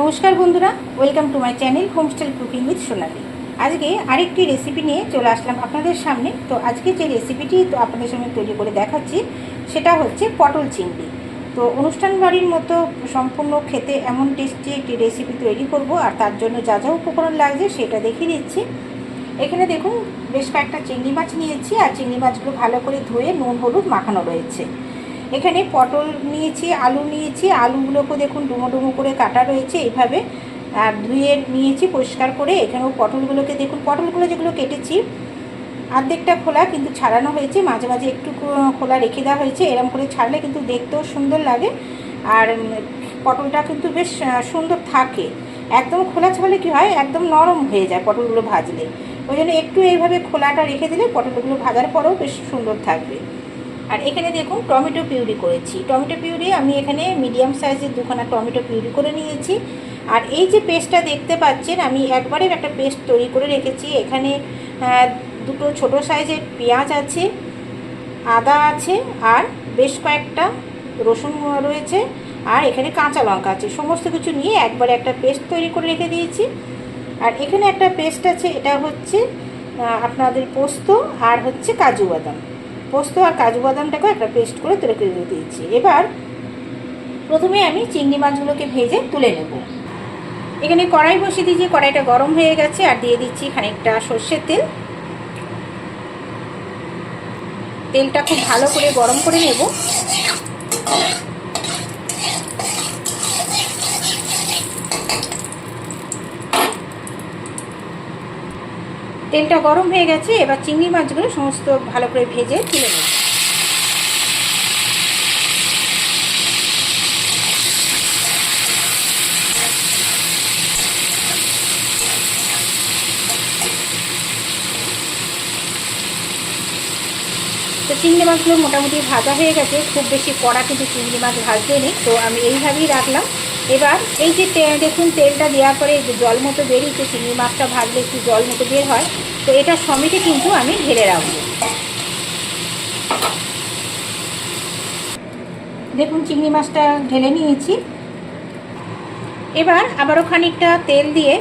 নমস্কার বন্ধুরা welcome to my channel homestyle cooking with Sonali আজকে আরেকটি রেসিপি নিয়ে চলে আসলাম আপনাদের সামনে। তো আজকে যে রেসিপিটি তো আপনাদের সামনে তৈরি করে দেখাচ্ছি, সেটা হচ্ছে পটল চিংড়ি। তো অনুষ্ঠান বাড়ির মতো সম্পূর্ণ খেতে এমন টেস্টি একটি রেসিপি তৈরি করব, আর তার জন্য যা যা উপকরণ লাগছে সেটা দেখিয়ে দিচ্ছি। এখানে দেখুন, বেশ কয়েকটা চিংড়ি মাছ নিয়েছি, আর চিংড়ি মাছগুলো ভালো করে ধুয়ে নুন, হলুদ মাখানো রয়েছে। এখানে পটল নিয়েছি, আলু নিয়েছি আলুগুলোকে দেখুন ডুমো ডুমো করে কাটা রয়েছে এইভাবে। আর ধুয়ে নিয়েছি পরিষ্কার করে, এখানেও পটলগুলোকে দেখুন, পটলগুলো যেগুলো কেটেছি, অর্ধেকটা খোলা কিন্তু ছাড়ানো হয়েছে, মাঝে মাঝে একটু খোলা রেখে দেওয়া হয়েছে এরকম করে ছাড়লে কিন্তু দেখতেও সুন্দর লাগে। আর পটলটা কিন্তু বেশ সুন্দর থাকে। একদম খোলা ছাড়লে কী হয়, একদম নরম হয়ে যায় পটলগুলো ভাজলে। ওই জন্য একটু এইভাবে খোলাটা রেখে দিলে পটলগুলো ভাজার পরেও বেশ সুন্দর থাকবে। আর এখানে দেখুন টমেটো পিউরি করেছি। টমেটো পিউরি আমি এখানে মিডিয়াম সাইজের দুখানা টমেটো পিউরি করে নিয়েছি। আর এই যে পেস্টটা দেখতে পাচ্ছেন, আমি একবারের একটা পেস্ট তৈরি করে রেখেছি। এখানে দুটো ছোট সাইজের পেঁয়াজ আছে, আদা আছে, আর বেশ কয়েকটা রসুন রয়েছে, আর এখানে কাঁচা লঙ্কা আছে। সমস্ত কিছু নিয়ে একবারে একটা পেস্ট তৈরি করে রেখে দিয়েছি। আর এখানে একটা পেস্ট আছে, এটা হচ্ছে আপনাদের পোস্ত আর হচ্ছে কাজু বাদাম। পোস্ত আর কাজু বাদামটাকেও একটা পেস্ট করে তুলে তুলে দিয়েছি। এবার প্রথমে আমি চিংড়ি মাছগুলোকে ভেজে তুলে নেব। এখানে কড়াই বসিয়ে দিয়েছি, কড়াইটা গরম হয়ে গেছে আর দিয়ে দিচ্ছি খানিকটা সর্ষের তেল। তেলটা খুব ভালো করে গরম করে নেব। তেলটা গরম হয়ে গেছে, এবার চিংড়ি মাছগুলো সমস্ত ভালো করে ভেজে তুলে নেব। তো চিংড়ি মাছগুলো মোটামুটি ভাজা হয়ে গেছে, খুব বেশি কড়া কিন্তু চিংড়ি মাছ ভাজতে নেই, তো আমি এইভাবেই রাখলাম। এবার এই যে দেখুন, তেলটা দেওয়ার পরে জল মতো বেরিয়েছে চিংড়ি মাছটা ভাজলে একটু জল মতো বের হয়, তো এটা সমেতে কিন্তু আমি ঢেলে রাখব। দেখুন, চিংড়ি মাছটা ঢেলে নিয়েছি। এবার আবারও খানিকটা তেল দিয়ে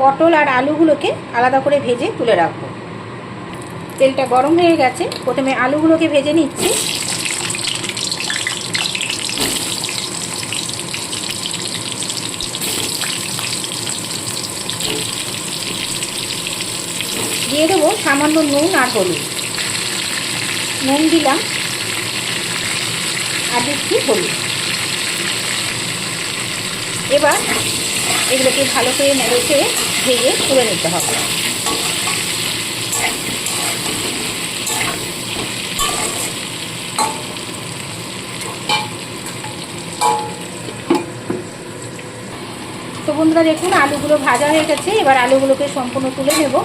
পটল আর আলুগুলোকে আলাদা করে ভেজে তুলে রাখব। তেলটা গরম হয়ে গেছে, প্রথমে আলুগুলোকে ভেজে নিচ্ছি। দিয়ে দেবো সামান্য নুন আর হলুদ। নুন দিলাম আর দিচ্ছি হলুদ। এবার এগুলোকে ভালো করে নেড়েছে ভেজে তুলে নিতে হবে। তো বন্ধুরা দেখুন, আলুগুলো ভাজা হয়ে গেছে। এবার আলুগুলোকে সম্পূর্ণ তুলে নেব।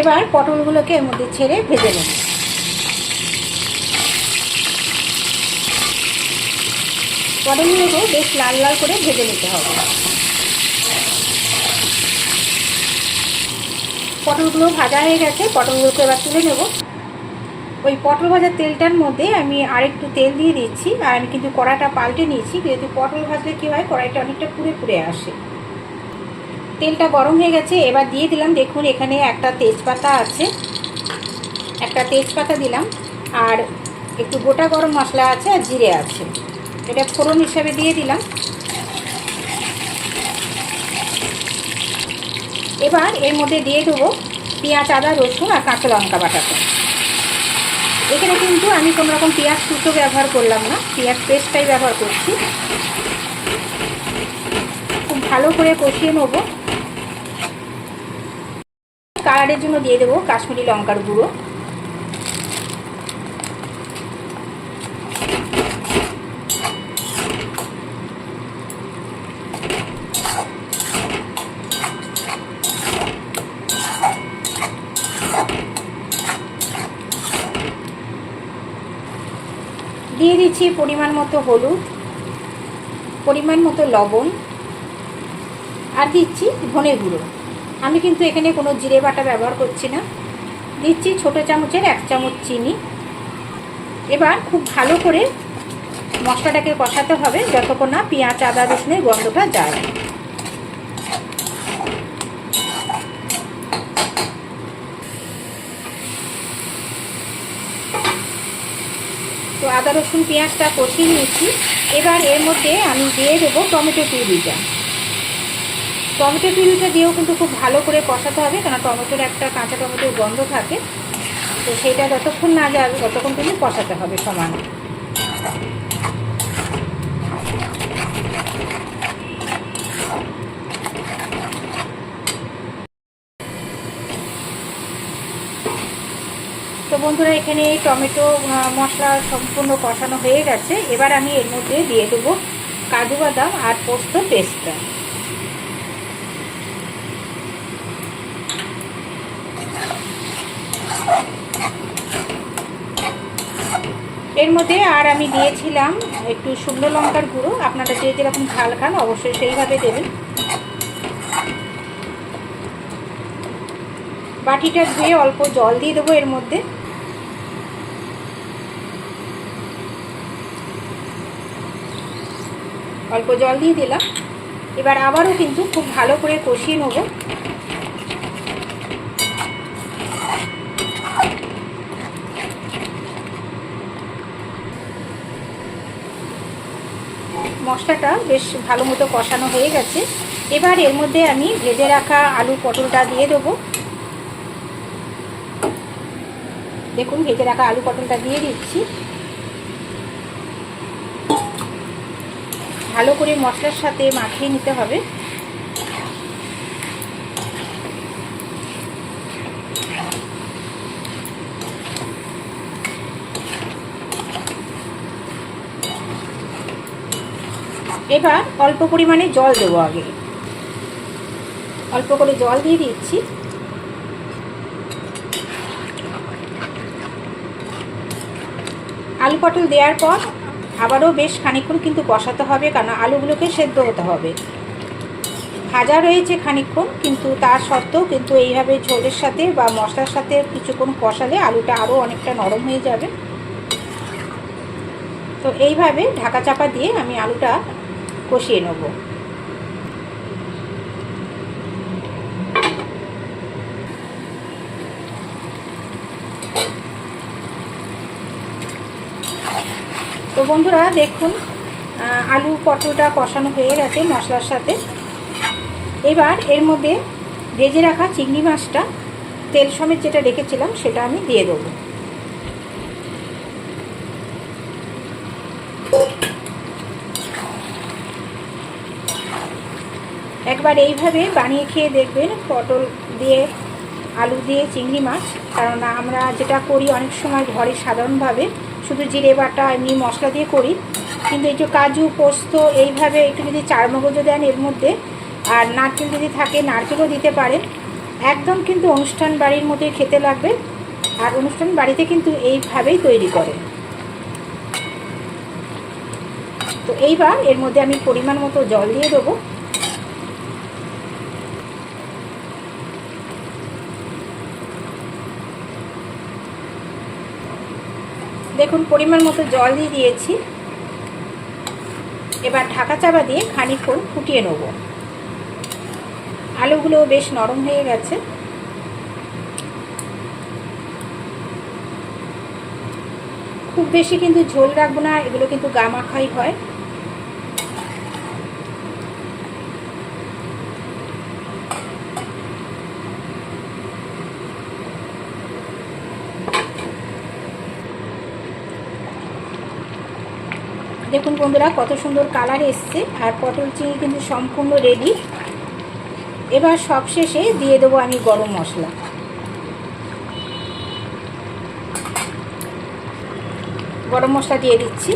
এবার পটলগুলোকে এর মধ্যে ছেড়ে ভেজে নেব। পটলগুলোকে বেশ লাল লাল করে ভেজে নিতে হবে। পটলগুলো ভাজা হয়ে গেছে, পটলগুলোকে এবার তুলে নেব। ওই পটল ভাজার তেলটার মধ্যে আমি আরেকটু তেল দিয়ে দিচ্ছি, আর আমি কিন্তু কড়াটা পাল্টে নিয়েছি, যেহেতু পটল ভাজলে কী হয়, কড়াইটা অনেকটা পুড়ে পুড়ে আসে। তেলটা গরম হয়ে গেছে, এবার দিয়ে দিলাম, দেখুন এখানে একটা তেজপাতা আছে। একটা তেজপাতা দিলাম, আর একটু গোটা গরম মশলা আছে আর জিরে আছে। এটা ফোড়ন হিসাবে দিয়ে দিলাম। এবার এর মধ্যে দিয়ে দেবো পেঁয়াজ, আদা, রসুন আর কাঁচা লঙ্কা বাটাটা এখানে কিন্তু আমি কোনো রকম পেঁয়াজ কুচো ব্যবহার করলাম না, পেঁয়াজ পেস্টটাই ব্যবহার করছি। খুব ভালো করে কষিয়ে নেব। কালারের জন্য দিয়ে দেবো কাশ্মীরি লঙ্কার গুঁড়ো। দিয়ে দিচ্ছি পরিমাণ মতো হলুদ, পরিমাণ মতো লবণ, আর দিচ্ছি ধনে গুঁড়ো। আমি কিন্তু এখানে কোনো জিরে বাটা ব্যবহার করছি না। দিচ্ছি ছোটো চামচের এক চামচ চিনি। এবার খুব ভালো করে মশলাটাকে কষাতে হবে যতক্ষণ না পেঁয়াজ, আদা, রসুনের গন্ধটা যায়। তো আদা, রসুন, পেঁয়াজটা কষিয়ে নিয়েছি। এবার এর মধ্যে আমি দিয়ে দেবো টমেটো পিউরিটা টমেটো পিউরিটা দিয়েও কিন্তু খুব ভালো করে কষাতে হবে কারণ টমেটোর একটা কাঁচা টমেটোর গন্ধ থাকে। তো সেটা যতক্ষণ না যাবে ততক্ষণ কিন্তু কষাতে হবে সমান। তো বন্ধুরা, এখানে টমেটো মশলা সম্পূর্ণ কষানো হয়ে গেছে। এবার আমি এর মধ্যে দিয়ে দেবো কাজু বাদাম আর পোস্ত পেস্টটা। এর মধ্যে আর আমি দিয়েছিলাম একটু শুকনো লঙ্কার গুঁড়ো। আপনারা যে যেরকম ঝাল খান, অবশ্যই সেইভাবে দেবেন। বাটিটা ধুয়ে অল্প জল দিয়ে দেবো এর মধ্যে। অল্প জল দিয়ে দিলাম। এবার আবারও কিন্তু খুব ভালো করে কষিয়ে নেব। মশলাটা বেশ ভালো মতো কষানো হয়ে গেছে। এবার এর মধ্যে আমি ভেজে রাখা আলু পটলটা দিয়ে দেবো। দেখুন, ভেজে রাখা আলু পটলটা দিয়ে দিচ্ছি। ভালো করে মশলার সাথে মাখিয়ে নিতে হবে। এবার অল্প পরিমাণে জল দেবো আগে। অল্প করে জল দিয়ে দিচ্ছি। আলু পটল দেওয়ার পর আবারও বেশ খানিক্ষণ কিন্তু কষাতে হবে, কারণ আলুগুলোকে সেদ্ধ হতে হবে। ভাজা রয়েছে খানিক্ষণ কিন্তু তার সত্ত্বেও কিন্তু এইভাবে ঝোলের সাথে বা মশলার সাথে কিছুক্ষণ কষালে আলুটা আরও অনেকটা নরম হয়ে যাবে। তো এইভাবে ঢাকা চাপা দিয়ে আমি আলুটা কষিয়ে নেব। তো বন্ধুরা দেখুন আলু পটলটা কষানো হয়ে গেছে মশলার সাথে। এবার এর মধ্যে ভেজে রাখা চিংড়ি মাছটা, তেল সমেত যেটা রেখেছিলাম সেটা আমি দিয়ে দেবো। একবার এইভাবে বানিয়ে খেয়ে দেখবেন, পটল দিয়ে আলু দিয়ে চিংড়ি মাছ। কারণ আমরা যেটা করি অনেক সময় ঘরে সাধারণভাবে শুধু জিরে বাটা এমনি মশলা দিয়ে করি। কিন্তু একটু কাজু, পোস্ত, এইভাবে একটু যদি চার মগজও দেন এর মধ্যে, আর নারকেল যদি থাকে, নারকেলও দিতে পারেন। একদম কিন্তু অনুষ্ঠান বাড়ির মতোই খেতে লাগবে। আর অনুষ্ঠান বাড়িতে কিন্তু এইভাবেই তৈরি করে। তো এইবার এর মধ্যে আমি পরিমাণ মতো জল দিয়ে দেবো। দেখুন, পরিমাণ মতো জল দিয়ে দিয়েছি। এবার ঢাকা চাপা দিয়ে খানিক্ষণ ফুটিয়ে নেব। আলুগুলো বেশ নরম হয়ে গেছে। খুব বেশি কিন্তু ঝোল রাখব না, এগুলো কিন্তু গামাখাই হয়। দেখুন বন্ধুরা, কত সুন্দর কালার এসছে আর পটল চিংড়ি কিন্তু সম্পূর্ণ রেডি এবার সবশেষে দিয়ে দেবো আমি গরম মশলা। গরম মশলা দিয়ে দিচ্ছি।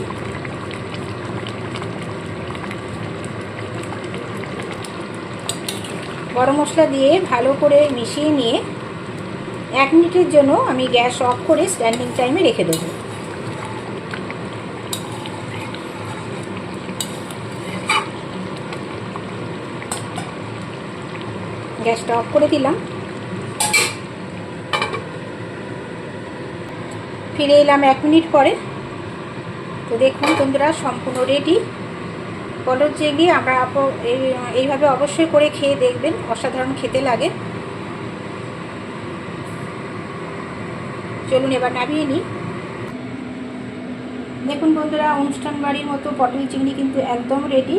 গরম মশলা দিয়ে ভালো করে মিশিয়ে নিয়ে এক মিনিটের জন্য আমি গ্যাস অফ করে স্ট্যান্ডিং টাইমে রেখে দেবো। গ্যাসটা অফ করে দিলাম। ফিরে এলাম এক মিনিট পরে। তো দেখুন বন্ধুরা, সম্পূর্ণ রেডি পটল চিংড়ি আমরা এইভাবে অবশ্যই করে খেয়ে দেখবেন, অসাধারণ খেতে লাগে। চলুন এবার নামিয়ে নিই। দেখুন বন্ধুরা, অনুষ্ঠান বাড়ির মতো পটল চিংড়ি কিন্তু একদম রেডি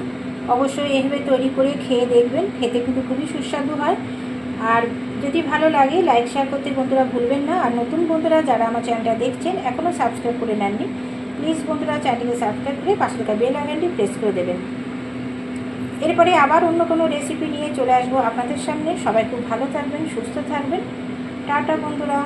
অবশ্যই এভাবে তৈরি করে খেয়ে দেখবেন। খেতে কিন্তু খুবই সুস্বাদু হয়। আর যদি ভালো লাগে লাইক শেয়ার করতে বন্ধুরা ভুলবেন না। আর নতুন বন্ধুরা যারা আমার চ্যানেলটা দেখছেন এখনও সাবস্ক্রাইব করে নেননি প্লিজ বন্ধুরা চ্যানেলকে সাবস্ক্রাইব করে পাশে থাকা বেল আইকনটি প্রেস করে দেবেন। এরপরে আবার অন্য কোনো রেসিপি নিয়ে চলে আসব আপনাদের সামনে। সবাই খুব ভালো থাকবেন, সুস্থ থাকবেন। টাটা বন্ধুরা।